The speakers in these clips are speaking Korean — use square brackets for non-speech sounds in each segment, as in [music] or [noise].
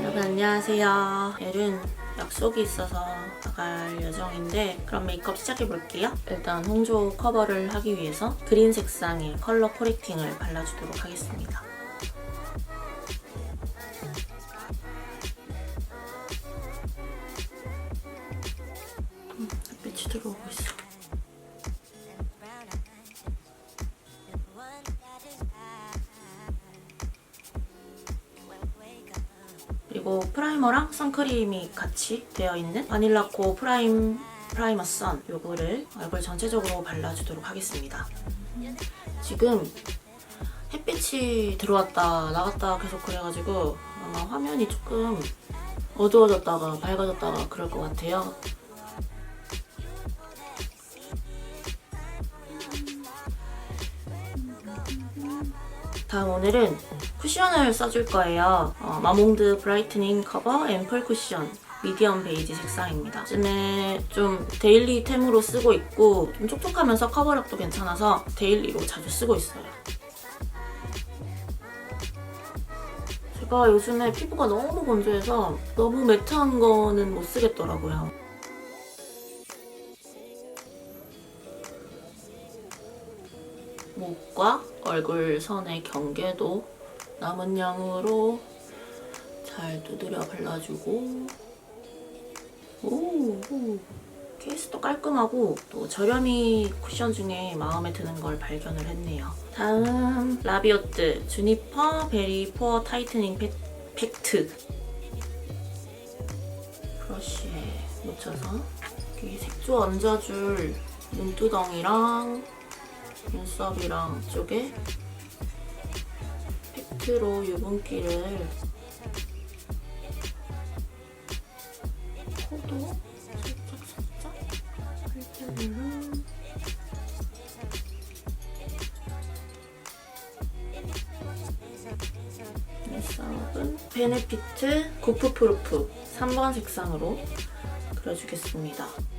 여러분 안녕하세요. 내일은 약속이 있어서 나갈 예정인데 그럼 메이크업 시작해 볼게요. 일단 홍조 커버를 하기 위해서 그린 색상의 컬러 코렉팅을 발라주도록 하겠습니다. 그리고 프라이머랑 선크림이 같이 되어 있는 바닐라코 프라임 프라이머 선 요거를 얼굴 전체적으로 발라주도록 하겠습니다. 지금 햇빛이 들어왔다 나갔다 계속 그래가지고 아마 화면이 조금 어두워졌다가 밝아졌다가 그럴 것 같아요. 다음 오늘은 쿠션을 써줄 거예요. 어, 마몽드 브라이트닝 커버 앰플 쿠션 미디엄 베이지 색상입니다. 요즘에 좀 데일리템으로 쓰고 있고 좀 촉촉하면서 커버력도 괜찮아서 데일리로 자주 쓰고 있어요. 제가 요즘에 피부가 너무 건조해서 너무 매트한 거는 못 쓰겠더라고요. 목과 얼굴 선의 경계도 남은 양으로 잘 두드려 발라주고 오, 오. 케이스도 깔끔하고 또 저렴이 쿠션 중에 마음에 드는 걸 발견을 했네요. 다음 라비오트 주니퍼 베리 포어 타이트닝 팩- 팩트 브러쉬에 묻혀서 여기 색조 얹어줄 눈두덩이랑 눈썹이랑 쪽에 팩트로 유분기를 코도 살짝 살짝 팔자로 눈썹은 베네피트 고프 프루프 3번 색상으로 그려주겠습니다.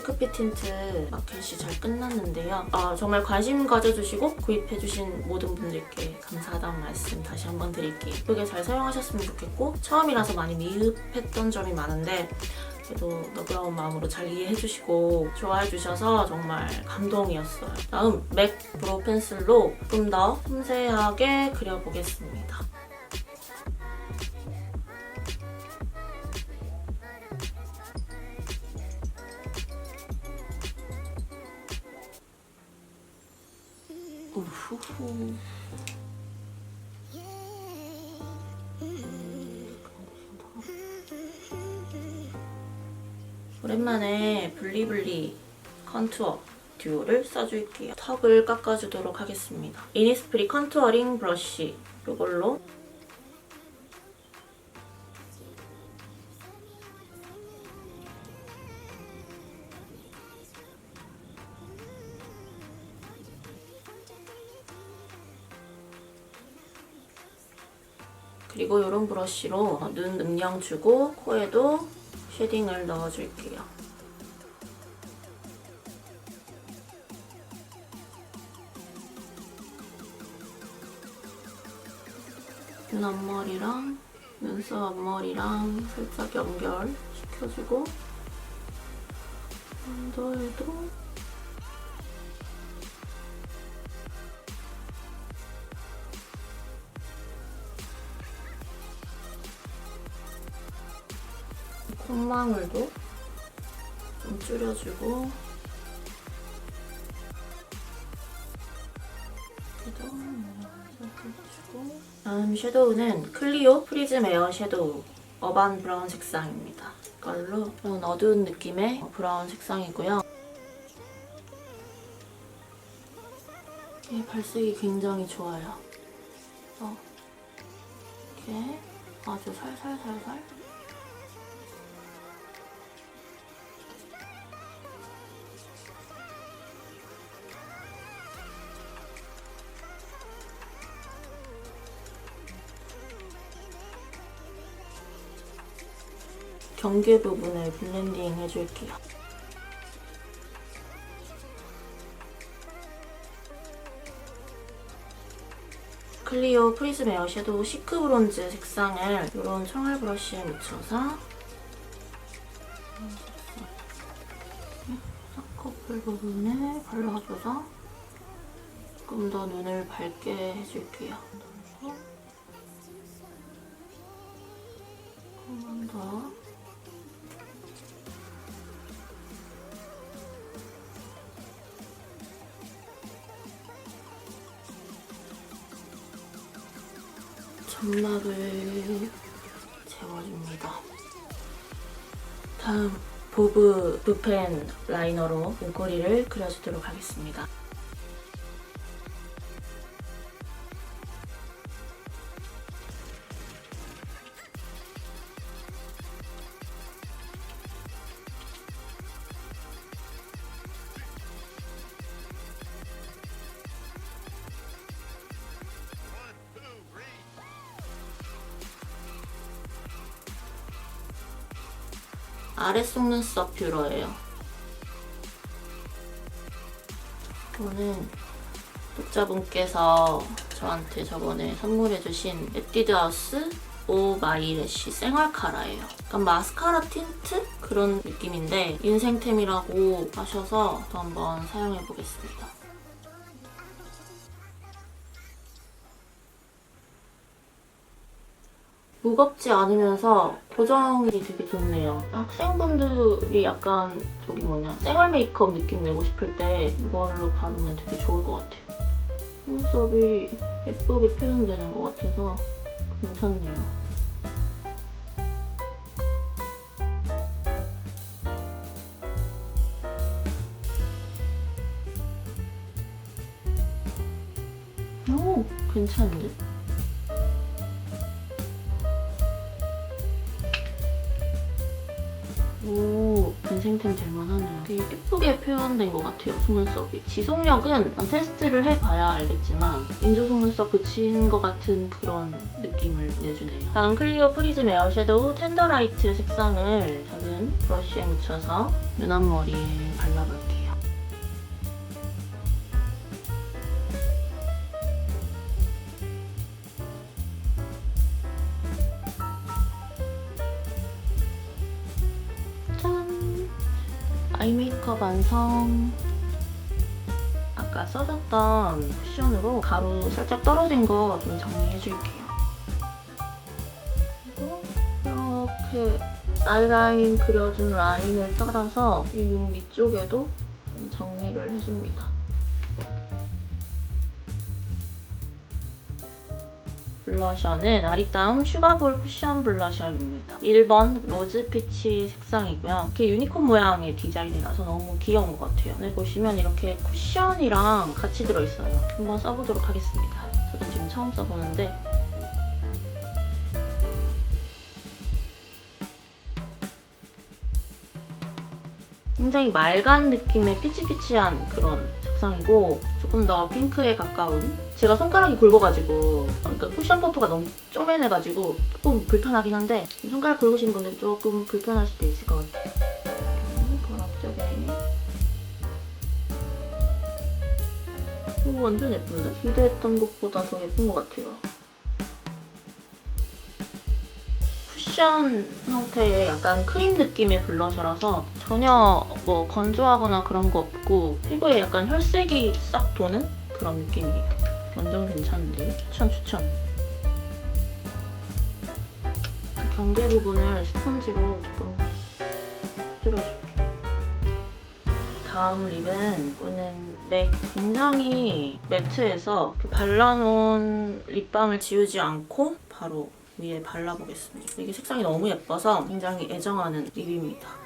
실크빛 틴트 마켓이 잘 끝났는데요. 아, 정말 관심 가져주시고 구입해주신 모든 분들께 감사하다는 말씀 다시 한번 드릴게요. 예쁘게 잘 사용하셨으면 좋겠고 처음이라서 많이 미흡했던 점이 많은데 그래도 너그러운 마음으로 잘 이해해주시고 좋아해주셔서 정말 감동이었어요. 다음 맥 브로우 펜슬로 좀더 섬세하게 그려보겠습니다. 후후. 오랜만에 블리블리 컨투어 듀오를 써줄게요. 턱을 깎아주도록 하겠습니다. 이니스프리 컨투어링 브러쉬 이걸로 그리고 이런 브러쉬로 눈 음영 주고 코에도 쉐딩을 넣어줄게요. 눈 앞머리랑 눈썹 앞머리랑 살짝 연결 시켜주고 언더에도 콧망울도 좀 줄여주고 이렇게 해주고 다음 섀도우는 클리오 프리즘 에어 섀도우 어반 브라운 색상입니다. 이걸로 이런 어두운 느낌의 브라운 색상이고요. 이게 발색이 굉장히 좋아요. 어, 이렇게 아주 살살살살 경계 부분을 블렌딩 해줄게요. 클리오 프리즘 에어 섀도우 시크 브론즈 색상을 이런 청알 브러쉬에 묻혀서 쌍꺼풀 부분에 발라줘서 조금 더 눈을 밝게 해줄게요. 점막을 채워줍니다. 다음 보브 붓펜 라이너로 눈꼬리를 그려주도록 하겠습니다. 아래 속눈썹 뷰러예요. 이거는 독자분께서 저한테 저번에 선물해주신 에뛰드하우스 오 마이래쉬 생얼카라예요. 약간 마스카라 틴트 그런 느낌인데 인생템이라고 하셔서 또 한번 사용해보겠습니다. 무겁지 않으면서 고정이 되게 좋네요. 학생분들이 약간 저기 뭐냐 생얼 메이크업 느낌 내고 싶을 때 이걸로 바르면 되게 좋을 것 같아요. 눈썹이 예쁘게 표현되는 것 같아서 괜찮네요. 오, 괜찮은데? 오, 인생템 될만하네요. 되게 예쁘게 표현된 것 같아요, 속눈썹이. 지속력은 테스트를 해봐야 알겠지만 인조 속눈썹 붙인 것 같은 그런 느낌을 내주네요. 다음 클리오 프리즘 에어 섀도우 텐더라이트 색상을 작은 브러쉬에 묻혀서 눈 앞머리에 발라볼게요. 메이크업 완성. 아까 써줬던 쿠션으로 가루 살짝 떨어진 거 좀 정리해줄게요. 그리고 이렇게 아이라인 그려준 라인을 따라서 이눈 위쪽에도 좀 정리를 해줍니다. 블러셔는 아리따움 슈가볼 쿠션 블러셔입니다. 1번 로즈 피치 색상이고요. 이렇게 유니콘 모양의 디자인이라서 너무 귀여운 것 같아요. 네, 보시면 이렇게 쿠션이랑 같이 들어있어요. 한번 써보도록 하겠습니다. 저도 지금 처음 써보는데 굉장히 맑은 느낌의 피치피치한 그런 색상이고 조금 더 핑크에 가까운 제가 손가락이 굵어가지고 그러니까 쿠션 퍼프가 너무 쪼매내가지고 조금 불편하긴 한데 손가락 굵으신 분들 조금 불편할 수도 있을 것 같아요. 음, 그 앞쪽에. 오, 완전 예쁜데? 기대했던 것보다 더 예쁜 것 같아요. 쿠션 형태의 약간 크림 느낌의 블러셔라서 전혀 뭐 건조하거나 그런 거 없고 피부에 약간 혈색이 싹 도는 그런 느낌이에요. 완전 괜찮은데 추천 추천. 경계 부분을 스펀지로 조금 뚫어줄게요. 다음 립은 이거는 네, 굉장히 매트해서 발라놓은 립밤을 지우지 않고 바로 위에 발라보겠습니다. 이게 색상이 너무 예뻐서 굉장히 애정하는 립입니다.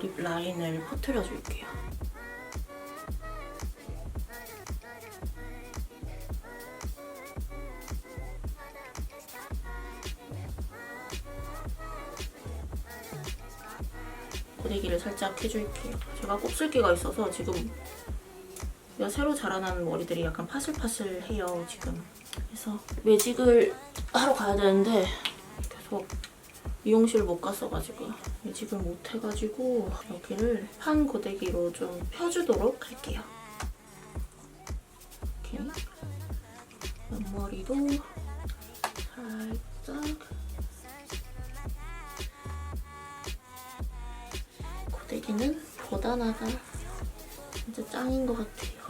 립 라인을 퍼뜨려 줄게요. 고데기를 살짝 해줄게요. 제가 곱슬기가 있어서 지금 새로 자라나는 머리들이 약간 파슬파슬해요 지금. 그래서 매직을 하러 가야 되는데 계속 미용실 못 갔어가지고 매직을 못 해가지고 여기를 판 고데기로 좀 펴주도록 할게요. 이렇게 옆머리도 살짝 고데기는 보다나가 진짜 짱인 것 같아요.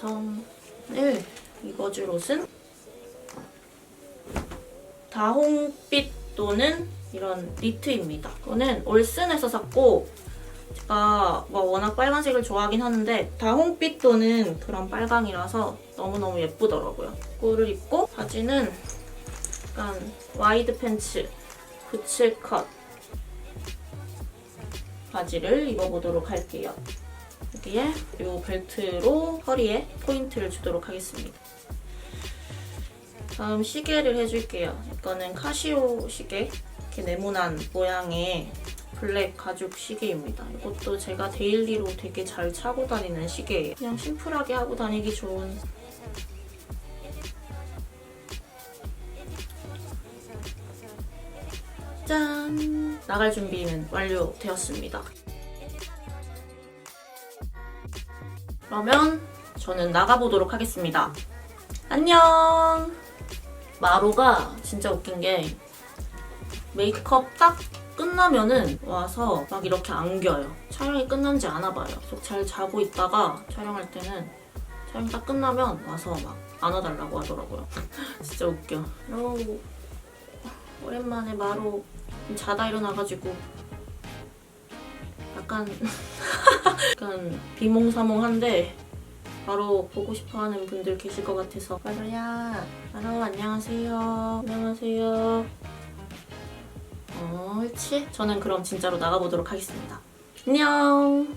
완성을 입어줄 옷은 다홍빛 또는 이런 니트입니다. 이거는 올슨에서 샀고 제가 뭐 워낙 빨간색을 좋아하긴 하는데 다홍빛 또는 그런 빨강이라서 너무너무 예쁘더라고요. 이거를 입고 바지는 약간 와이드 팬츠 부츠 컷 바지를 입어보도록 할게요. 여기에 이 벨트로 허리에 포인트를 주도록 하겠습니다. 다음 시계를 해줄게요. 이거는 카시오 시계. 이렇게 네모난 모양의 블랙 가죽 시계입니다. 이것도 제가 데일리로 되게 잘 차고 다니는 시계예요. 그냥 심플하게 하고 다니기 좋은 짠! 나갈 준비는 완료되었습니다. 그러면 저는 나가보도록 하겠습니다. 안녕! 마로가 진짜 웃긴 게 메이크업 딱 끝나면은 와서 막 이렇게 안겨요. 촬영이 끝난지 아나 봐요. 잘 자고 있다가 촬영할 때는 촬영 딱 끝나면 와서 막 안아달라고 하더라고요. [laughs] 진짜 웃겨. 너무 오랜만에 마로 자다 일어나가지고 약간 [laughs] 약간 비몽사몽한데 바로 보고 싶어하는 분들 계실 것 같아서. 마로야 마로 안녕하세요. 안녕하세요. 어, 옳지 저는 그럼 진짜로 나가보도록 하겠습니다. 안녕